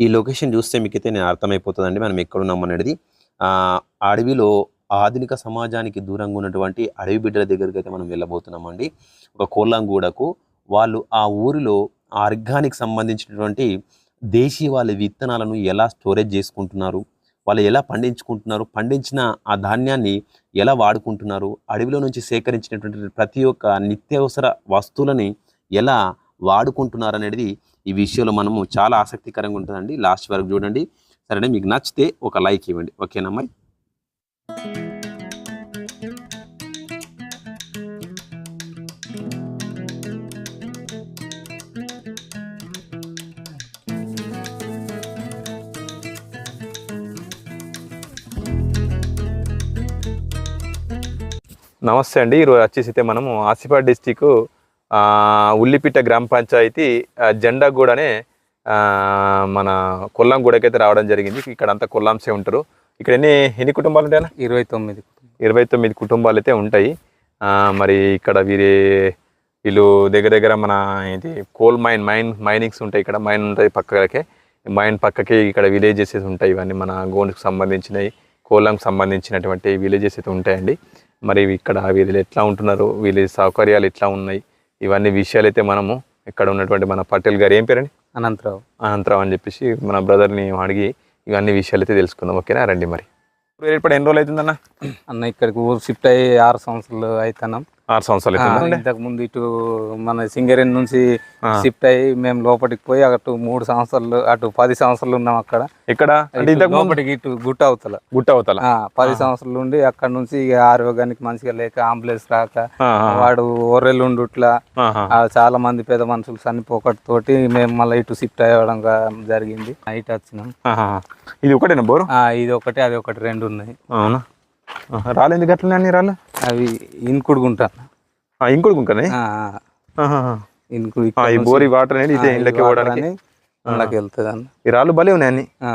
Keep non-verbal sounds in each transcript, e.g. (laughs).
ఈ లొకేషన్ చూస్తే మీకైతే నేను అర్థమైపోతుందండి. మనం ఎక్కడున్నాం అనేది. అడవిలో ఆధునిక సమాజానికి దూరంగా ఉన్నటువంటి అడవి బిడ్డల దగ్గరికి అయితే మనం వెళ్ళబోతున్నామండి. ఒక కోలాంగూడకు వాళ్ళు ఆ ఊరిలో ఆర్గానిక్ సంబంధించినటువంటి దేశీ వాళ్ళ విత్తనాలను ఎలా స్టోరేజ్ చేసుకుంటున్నారు వాళ్ళు ఎలా పండించుకుంటున్నారు పండించిన ఆ ధాన్యాన్ని ఎలా వాడుకుంటున్నారు అడవిలో నుంచి సేకరించినటువంటి ప్రతి ఒక్క నిత్యావసర వస్తువులని ఎలా వాడుకుంటున్నారు అనేది ఈ విషయంలో మనము చాలా ఆసక్తికరంగా ఉంటుందండి. లాస్ట్ వరకు చూడండి. సరే మీకు నచ్చితే ఒక లైక్ ఇవ్వండి. ఓకేనా మరి? నమస్తే అండి. ఈరోజు వచ్చేసి అయితే మనము ఆసిఫాబాద్ డిస్టిక్ ఉల్లిపిట్ట గ్రామ పంచాయతీ ఆ, జెండాగూడనే ఆ, మన కొల్లంగూడకైతే రావడం జరిగింది. ఇక్కడ అంతా కొల్లాంసే ఉంటారు. ఇక్కడ ఎన్ని ఎన్ని కుటుంబాలు ఉంటాయన్నా ఇరవై తొమ్మిది ఇరవై తొమ్మిది కుటుంబాలు అయితే ఉంటాయి మరి ఇక్కడ వీరి వీళ్ళు దగ్గర దగ్గర మన ఏంటి కోల్ మైన్ మైన్ మైనింగ్స్ ఉంటాయి ఇక్కడ. మైన్ ఉంటాయి పక్కకే మైన్ పక్కకి ఇక్కడ విలేజెస్ ఉంటాయి. ఇవన్నీ మన గోన్కి సంబంధించినవి కోలంకి సంబంధించినటువంటి విలేజెస్ అయితే ఉంటాయండి. మరి ఇక్కడ వీళ్ళు ఎట్లా ఉంటున్నారు? వీళ్ళ సౌకర్యాలు ఎట్లా ఉన్నాయి? ఇవన్నీ విషయాలు అయితే మనము ఇక్కడ ఉన్నటువంటి మన పటేల్ గారు ఏం పేరండి? అనంతరావు. అనంతరావు అని చెప్పేసి మన బ్రదర్ని అడిగి ఇవన్నీ విషయాలు అయితే తెలుసుకుందాం ఓకేనా? రండి మరి. ఇప్పుడు ఎన్ని రోజులు అవుతుందన్న? అన్న ఇక్కడికి ఊరు షిఫ్ట్ అయ్యి ఆరు సంవత్సరాలు అవుతున్నాం. ఆరు సంవత్సరాలు ఇంతకు ముందు ఇటు మన సింగరేణి నుంచి. షిఫ్ట్ అయ్యి మేము లోపలికి పోయి అటు మూడు సంవత్సరాలు అటు పది సంవత్సరాలు ఉన్నాం అక్కడ. ఇక్కడ లోపలికి ఇటు గుట్ట అవతల. గుట్ట అవతల. పది సంవత్సరాలు ఉండి అక్కడ నుంచి ఆరోగ్యానికి మంచిగా లేక అంబులెన్స్ రాక వాడు ఆహా. ఆ, చాలా మంది పెద్ద మనుషులు చనిపోకటి తోటి మేము మళ్ళీ ఇటు షిఫ్ట్ అవ్వడం జరిగింది. ఇటు వచ్చినాం. ఇది ఒకటేనా బోరు? ఆ, ఇది ఒకటి అది ఒకటి రెండు ఉన్నాయి. అవునా? ఎందుకు అట్లనే అన్ని రాళ్ళు అవి ఇన్కుడుకుంటాను ఆ, ఇంకోటి గుంకనే ఈ బోరి వాటర్ అనేది ఇదే ఇళ్ళకి పోవడానికి. అందులోకి వెళ్తుంది అన్న ఈ రాళ్ళు భలే ఉన్నాయి అన్ని. ఆ.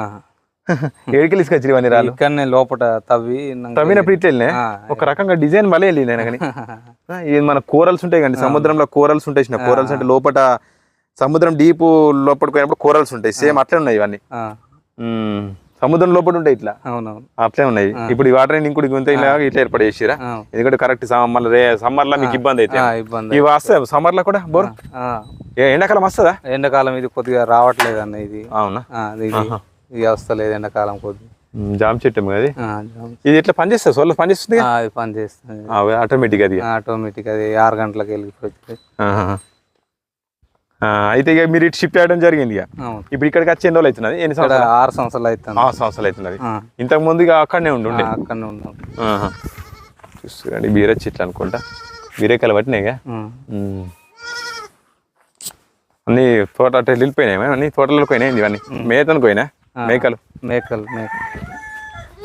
(laughs) ఏడికి తీసుకొచ్చి ఇవన్నీ రాళ్ళు? ఇక్కడనే లోపల తవ్వి తవ్వినప్పుడు ఇట్లా ఒక రకంగా డిజైన్ భలే వెళ్ళినాయి కానీ. (laughs) ఇది మన కోరల్స్ ఉంటాయి కండి సముద్రంలో కోరల్స్ ఉంటాయి కోరల్స్ అంటే లోపట సముద్రం డీప్ లోపలికి పోయినప్పుడు కోరల్స్ ఉంటాయి. సేమ్ అట్లే ఉన్నాయి ఇవన్నీ. సముద్రం లోపల ఉంటాయి ఇట్లా. అవునవును. అట్లే ఉన్నాయి. ఇప్పుడు ఈ వాటర్ ఇంకోటి గుంత ఇలా ఇట్లా ఏర్పాటు చేసిరా? ఎందుకంటే కరెక్ట్ సమ్మర్ సమ్మర్లో మీకు ఇబ్బంది అయితే. ఇబ్బంది ఇవి వస్తాయి? సమ్మర్లో కూడా బోర్? ఎండాకాలం వస్తుందా? ఎండాకాలం ఇది కొద్దిగా రావట్లేదు అన్న ఇది. అవునా? ఇది వస్తలేదు ఎండాకాలం కొద్ది. జామ చెట్టు అది ఇది? ఎట్లా పనిచేస్తుంది సోలార్ పనిచేస్తుంది అది పని చేస్తుంది. ఆటోమేటిక్ అది. ఆటోమేటిక్ అది ఆరు గంటలకు వెళ్ళిపోతుంది. అయితే ఇక మీరు ఇటు షిఫ్ట్ చేయడం జరిగింది ఇక. ఇప్పుడు ఇక్కడికి వచ్చి ఎన్ని రోజులు అవుతున్నది? ఎన్ని సంవత్సరాలు? ఆరు సంవత్సరాలు అవుతుంది. ఆరు సంవత్సరాలు అవుతున్నది. ఇంతకు ముందు ఇక అక్కడనే ఉండి అక్కడనే ఉన్నాం. చూసుకోండి బీర చెట్లు అనుకుంటా. ఉమ్. ఉమ్. అన్ని తోట అట్లా వెళ్ళిపోయినాయి అన్ని తోటలకు పోయినాయి ఇవన్నీ? మేతను పోయినా? మేకలు? మేకలు మేక.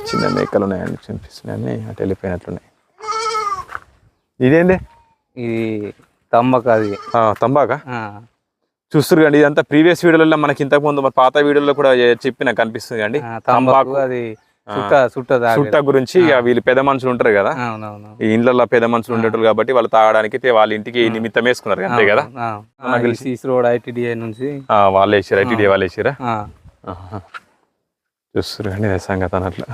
చిన్న మేకలు ఉన్నాయండి కనిపిస్తున్నాయి అన్ని. అటు వెళ్ళిపోయినట్లున్నాయి. ఇదేంది? ఇది తమ్మక అది. తంబాక? చూస్తారు కండి ఇదంతా ప్రీవియస్ వీడియోలలో మనకి ఇంతకు ముందు మన పాత వీడియోలో కూడా చెప్పిన కనిపిస్తుంది అండి తంబాకు అది చుట్ట గురించి వీళ్ళు పెద్ద మనుషులు ఉంటారు కదా. ఈ ఇండ్లలో పెద్ద మనుషులు ఉండేటోళ్ళు కాబట్టి వాళ్ళు తాగడానికి వాళ్ళ ఇంటికి నిమిత్తం వేసుకున్నారు అంతే కదా. నుంచి. వాళ్ళు వేసారా? ఐటీడీ వాళ్ళు వేసారా? చూస్తారు కానీ ఇదే సంగతి అన్నట్లు.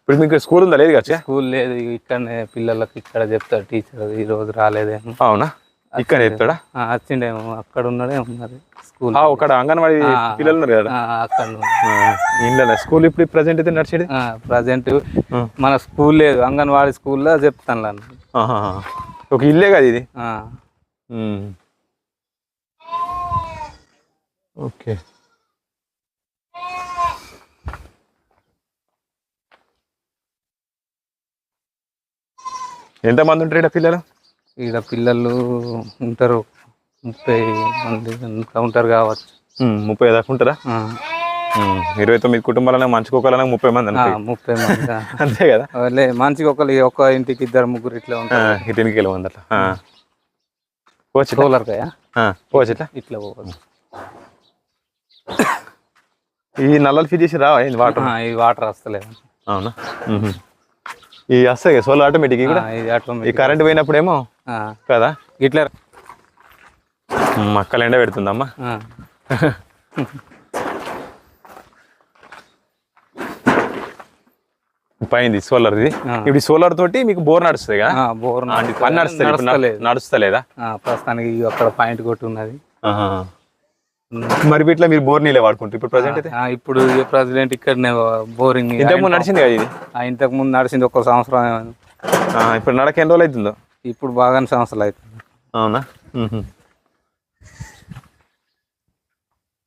ఇప్పుడు మీకు స్కూల్ ఉందా? లేదు కదా స్కూల్ లేదు. ఇక్కడనే పిల్లలకు ఇక్కడ చెప్తారు టీచర్ ఈ రోజు రాలేదేమో. అవునా? ఇక్కడ చెప్తాడా వచ్చిండేమో అక్కడ ఉన్నాడే ఉన్నది స్కూల్ ఆ, ఒకడ అంగన్వాడీ పిల్లలు ఉన్నారు కదా? అక్కడ ఇంట్లో స్కూల్ ఇప్పుడు ప్రజెంట్ అయితే నడిచేది? ప్రజెంట్ మన స్కూల్ లేదు. అంగన్వాడీ స్కూల్లో చెప్తాను. ఒక ఇల్లే కదా ఇది. ఓకే. ఎంతమంది ఉంటారు ఇక్కడ పిల్లలు? ఈడ పిల్లలు ఉంటారు. ముప్పై మంది ఉంటారు కావచ్చు. ముప్పై దాకా ఉంటారా? ఇరవై తొమ్మిది కుటుంబాలన్నా మంచి కుక్కలన్నా ముప్పై మంది ముప్పై మంది. అంతే (laughs) కదా? లే మంచిగా ఒకరు ఒక్క ఇంటికి ఇద్దరు ముగ్గురు ఇట్లా ఉంటారు. ఇటునికి వెళ్ళి వందట పోవచ్చు సోలర్కాయ పోవచ్చు ఇట్లా ఇట్లా పోవచ్చు ఈ నల్లలు ఫిట్ చేసి రావా? ఏంది వాటర్? ఈ వాటర్ వస్తలేదు. అవునా. ఈ వస్తాయి సోలార్ ఆటోమేటిక్ ఇది ఈ ఆటోమేటిక్ కరెంట్ పోయినప్పుడేమో కదా? ఇట్లా మక్కలు ఎండ పెడుతుందమ్మా. పైంది సోలార్ ఇది ఇప్పుడు సోలార్ తోటి మీకు బోర్ నడుస్తుంది కదా? బోర్ పని నడుస్తుంది. నడుస్తలేదా. ప్రస్తుతానికి అక్కడ పాయింట్ కొట్టి ఉన్నది మరి వీటిలో మీరు బోర్ నీళ్ళే వాడుకుంటారు. ఇప్పుడు ప్రజెంట్ అయితే? ఇప్పుడు ప్రజెంట్ ఇక్కడనే బోరింగ్ ఇంతకు ముందు నడిచింది కదా ఇది? ఇంతకు ముందు నడిచింది ఒక సంవత్సరం. ఇప్పుడు నడక ఎన్ని రోజులు అవుతుందో? ఇప్పుడు బాగానే సంవత్సరాలు అవుతుంది అవునా.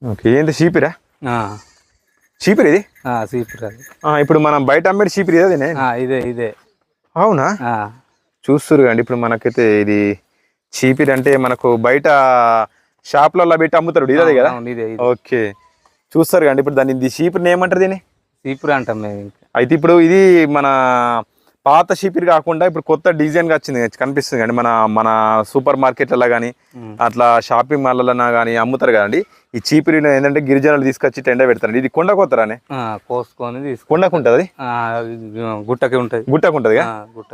ఓకే ఏంటి చీపిరా? ఆ, చీపిరి ఇది? ఆ, సీపర్ అది. ఆ, ఇప్పుడు మనం బయట అమ్మేది చీపిరి ఆ, ఇదే ఇదే. అవునా? చూస్తురు కండి ఇప్పుడు మనకైతే ఇది చీపిరి అంటే మనకు బయట షాప్లలో పెట్టి అమ్ముతారు ఇదే కదా? ఇదే ఇదే. ఓకే. చూస్తారు కండి ఇప్పుడు దాన్ని ఇది చీపిరిని ఏమంటారు దీన్ని? సీపర్ అంటాం మేము అయితే ఇప్పుడు ఇది మన పాత చీపిరి కాకుండా ఇప్పుడు కొత్త డిజైన్గా వచ్చింది. కనిపిస్తుంది కండి మన మన సూపర్ మార్కెట్లలో కానీ. అట్లా షాపింగ్ మాల్లలో కానీ అమ్ముతారు కదండి. ఈ చీపిరిని ఏంటంటే గిరిజనులు తీసుకొచ్చి టెండ పెడతారు ఇది కొండ కొత్తరానే కోసుకొని కొండకు ఉంటుంది ఇది గుట్టకి ఉంటుంది. గుట్టకు ఉంటుంది.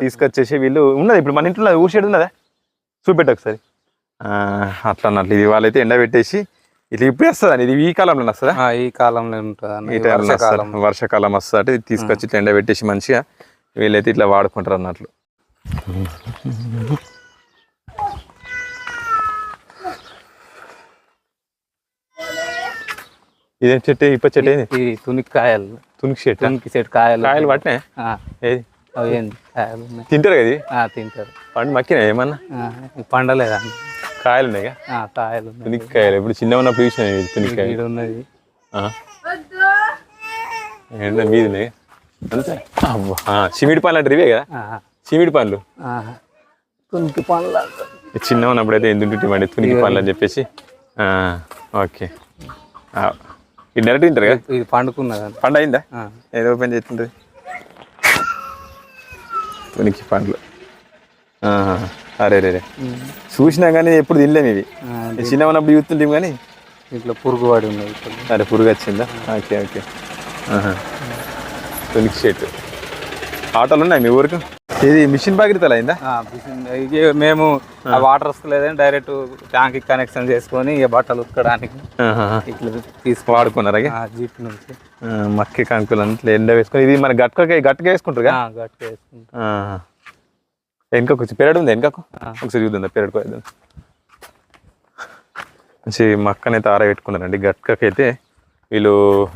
తీసుకొచ్చేసి వీళ్ళు ఉన్నది ఇప్పుడు మన ఇంట్లో ఊసేది ఉన్నదా? చూపెట్టు ఒకసారి. అట్లా అన్నట్లు ఇది వాళ్ళైతే ఎండ పెట్టేసి ఇట్లా ఇప్పుడు వస్తుంది ఇది ఈ కాలంలో వస్తుందా? ఈ కాలంలో ఉంటుంది. ఈ టైంలో వర్షాకాలం. వస్తుంది. అంటే ఇది తీసుకొచ్చి ఎండ పెట్టేసి మంచిగా వీళ్ళైతే ఇట్లా వాడుకుంటారు అన్నట్లు. ఇదేం చెట్టు? ఇప్ప చెట్టు ఏంది? తునికి కాయలు. తునికి చెట్టు? తునికి చెట్టు కాయలు. కాయలు పట్టినాయి? ఆ, ఏది? అవి కాయలు ఉన్నాయి. తింటారు కదా తింటారు. పండు మక్కినాయి ఏమన్నా? పండలేదా? కాయలు ఉన్నాయి ఆ, కాయలు తునికి కాయలు. ఇప్పుడు చిన్న ఉన్నప్పుడు చూసిన తునికి కాయలు. ఉన్నది మీది ఉన్నాయి అంతే చిమిడి పండ్లు అంటే ఇవే కదా? చిమిడి పండ్లు ఆ, తునికి అంటారు. చిన్న ఉన్నప్పుడు అయితే ఎందుకు తింటామండి తునికి పండ్లు అని చెప్పేసి. ఓకే. ఇది డైరెక్ట్ తింటారు కదా? ఇది పండుకున్నది అంట. పండు అయిందా? ఏదో ఓపెన్ చేస్తుంటుంది. తునికి పండ్లు. అరే రే రే. చూసినా కానీ ఎప్పుడు తినలేము ఇవి. చిన్న ఉన్నప్పుడు చూస్తుంటాం కానీ? దీంట్లో పురుగు పడి ఉన్నది. అరే పురుగు వచ్చిందా? Okay okay. తునికి షర్ట్ ఆటోలు ఉన్నాయి మీ ఊరికి? ఇది మిషన్ బాగిరితలు అయిందా? మేము వాటర్ వస్తలేదని డైరెక్ట్ ట్యాంక్ కనెక్షన్ చేసుకొని ఇక బట్టలు ఉతకడానికి. ఇట్లా తీసుకో వాడుకున్నారా? జీప్ నుంచి. మక్కి కంకులు అంతా ఎండ వేసుకొని ఇది మన గట్కకి గట్క వేసుకుంటారు ఆ, గట్టిగా వేసుకుంటాం వెనక కొంచెం పెరడు ఉంది వెనకకు? ఒకసారి చూద్దాం పెరడు కోద్దాం మంచి మక్కనైతే ఆరబెట్టుకున్నారండి గట్కకి అయితే వీళ్ళు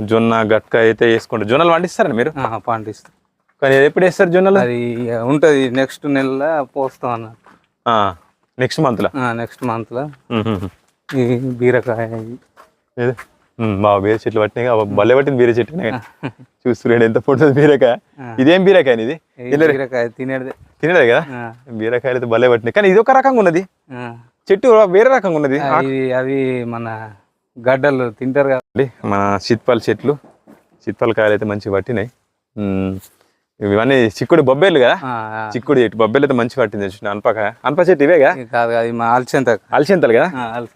జొన్న గట్క అయితే వేసుకుంటారు. జొన్నలు పండిస్తారండి మీరు? ఆ, పండిస్తాం. కానీ ఎప్పుడు వేస్తారు జొన్నలు? అది ఉంటుంది నెక్స్ట్ నెలలో పోస్తాం అన్న నెక్స్ట్ మంత్లో నెక్స్ట్ మంత్లో ఈ బీరకాయ మా బీర చెట్లు పట్టినాయి భలే పట్టింది బీర చెట్టు. చూస్తున్నాడు ఎంత పొడుతుంది బీరకాయ? ఇదేం బీరకాయ ఇది? బీరకాయ తినేది. తినడే కదా? బీరకాయలు అయితే భలే పట్టినాయి. కానీ ఇది ఒక రకంగా ఉన్నది. చెట్టు వేరే రకంగా ఉన్నది. అవి మన గడ్డలు తింటారు కదా. అండి మన చిత్పాల చెట్లు చిత్పాల కాయలు అయితే మంచిగా పట్టినాయి. ఇవన్నీ చిక్కుడు బొబ్బేలు కదా. చిక్కుడు చెట్టు బొబ్బేలు అయితే మంచిగా పట్టింది చూసిన అనపకాయ అనప చెట్టు ఇవేగా కాదు? అల్చెంత అలచెంతలు కదా.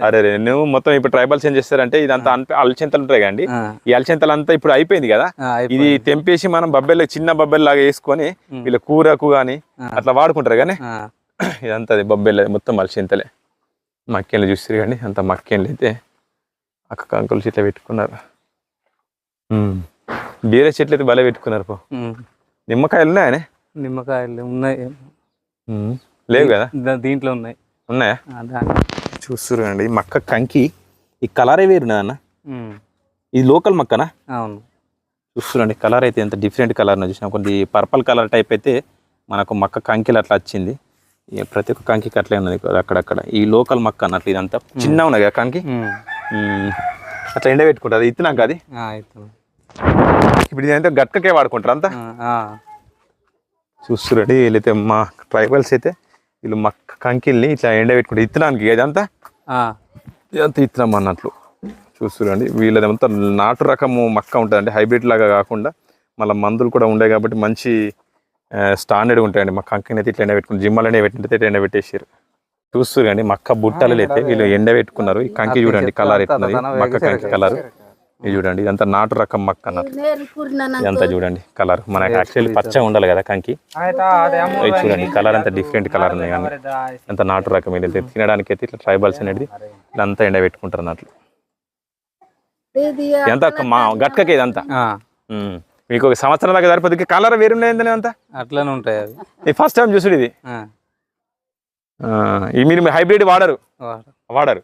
అరే నువ్వు మొత్తం ఇప్పుడు ట్రైబల్స్ ఏం చేస్తారంటే ఇదంతా అనప అలచెంతలు ఉంటాయి కదండి. ఈ అలచెంతలు అంతా ఇప్పుడు అయిపోయింది కదా? ఇది తెంపేసి మనం బబ్బెలు చిన్న బబ్బెలు లాగా వేసుకొని వీళ్ళ కూరకు కానీ అట్లా వాడుకుంటారు కానీ ఇదంతా అది బొబ్బెలు మొత్తం అలచెంతలే. మక్కెన్లు చూస్తారు కానీ అంత మక్కెన్లు అయితే అక్క కంకులు చెట్లు పెట్టుకున్నారు. బీర చెట్లు అయితే భలే పెట్టుకున్నారు పో. నిమ్మకాయలు ఉన్నాయనే? నిమ్మకాయలు ఉన్నాయి. లేవు కదా? దీంట్లో ఉన్నాయి. ఉన్నాయా? ఈ మక్క కంకి ఈ కలరే వేరు అన్న? ఇది లోకల్ మక్కనా? అవును. చూస్తున్నాండి కలర్ అయితే ఎంత డిఫరెంట్ కలర్ చూసిన. కొన్ని పర్పల్ కలర్ టైప్ అయితే మనకు మక్క కంకిలు అట్లా వచ్చింది. ప్రతి ఒక్క కంకి అట్లే ఉన్నది అక్కడక్కడ. ఈ లోకల్ మక్క అన్నట్లు ఇదంతా చిన్న ఉన్నది కదా కంకి. అట్లా ఎండ పెట్టుకుంటారు. ఇచ్చినాక అది. ఇప్పుడు ఇదంతా గట్కకే వాడుకుంటారు అంతా? చూస్తురండి వీళ్ళైతే మా ట్రైబల్స్ అయితే వీళ్ళు మక్క కంకిల్ని ఇట్లా ఎండ పెట్టుకుంటారు. ఇత్తనానికి ఇదంతా? ఇదంతా ఇత్తనం అన్నట్లు. చూస్తురండి వీళ్ళదంతా నాటు రకము మక్క ఉంటుందండి. హైబ్రిడ్ లాగా కాకుండా మళ్ళీ మందులు కూడా ఉండే కాబట్టి మంచి స్టాండర్డ్ ఉంటాయండి. మా కంకిని అయితే ఇట్లా ఎండ పెట్టుకుని జిమ్మలనే పెట్టినట్టు ఎండ పెట్టేసారు చూస్తారు కానీ మక్క బుట్టలు అయితే వీళ్ళు ఎండ పెట్టుకున్నారు. ఈ కంకి చూడండి కలర్ ఎట్లున్నది? మక్క కంకి కలర్. ఇది చూడండి ఇదంతా నాటు రకం మక్క అన్నట్టు ఇదంతా చూడండి కలర్. మనకి యాక్చువల్లీ పచ్చగా ఉండాలి కదా కంకి. ఇది చూడండి కలర్ అంతా డిఫరెంట్ కలర్ ఉన్నాయి కానీ అంత నాటు రకం ఇది తినడానికి అయితే ఇట్లా ట్రైబల్స్ అనేది ఇదంతా ఎండ పెట్టుకుంటారు అన్నట్లు. ఒక మా గట్కకి ఇదంతా. ఆ, ఉమ్. మీకు ఒక సంవత్సరం దాకా సరిపోతుంది కలర్ వేరుండేందని అంతా? అట్లనే ఉంటాయి ఫస్ట్ టైం చూసుడు ఇది. ఈ మీరు హైబ్రిడ్ వాడరు. వాడు. వాడరు.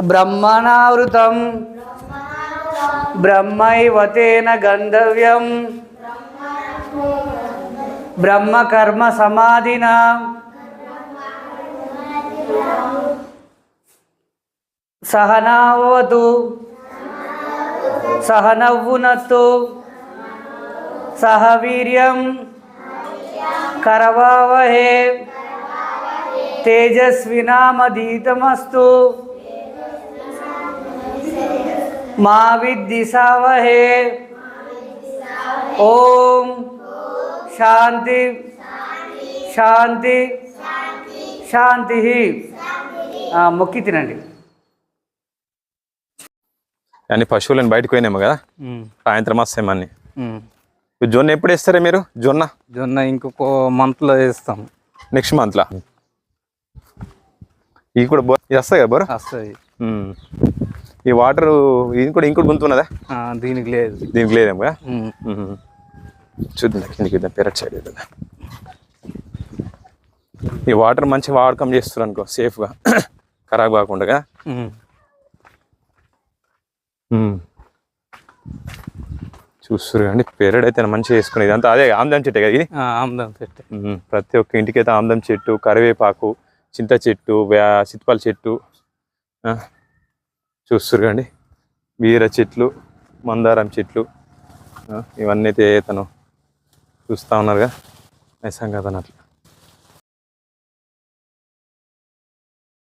బ్రహ్మణావృతం. బ్రహ్మైవ తేన గంధవ్యం. బ్రహ్మకర్మ సమాధిన. సహనావతు సహనవ్వునత్తు. సహవీర్యం. కరవావహే. తేజస్వినామదీతమస్తు మా విద్దిశావహే ఓం. శాంతి. శాంతి. శాంతి. మొక్కి తినండి. అన్ని పశువులను బయటకు పోయినాము కదా? సాయంత్రం వస్తాయి అన్ని. జొన్న ఎప్పుడు వేస్తారా మీరు? జొన్న? జొన్న ఇంకొక మంత్లో వేస్తాం. నెక్స్ట్ మంత్లో? ఇవి కూడా బో ఇది వస్తాయి కదా బోర్? వస్తుంది. ఈ వాటర్ ఇది కూడా ఇంకోటి గుంతున్నదా? దీనికి లేదు. దీనికి లేదేమో కదా. చూద్దాం కిందికి ఇద్దాం పెరట్ సైడ్ ఇద్దాం ఈ వాటర్ మంచి వాడకం చేస్తారు అనుకో సేఫ్గా (coughs) ఖరాబ్ కాకుండా. చూస్తారు కానీ పెరడ్ అయితే మంచిగా వేసుకునేది అంతా అదే ఆమ్దం చెట్టే కదా ఇది? ఆముదం చెట్టు. ప్రతి ఒక్క ఇంటికి అయితే ఆమ్దం చెట్టు కరివేపాకు చింత చెట్టు సిత్పల్ చెట్టు చూస్తారు కండి వీర చెట్లు మందారం చెట్లు ఇవన్నీ అయితే తను చూస్తూ ఉన్నారుగా. నిజంగా తను అట్లా.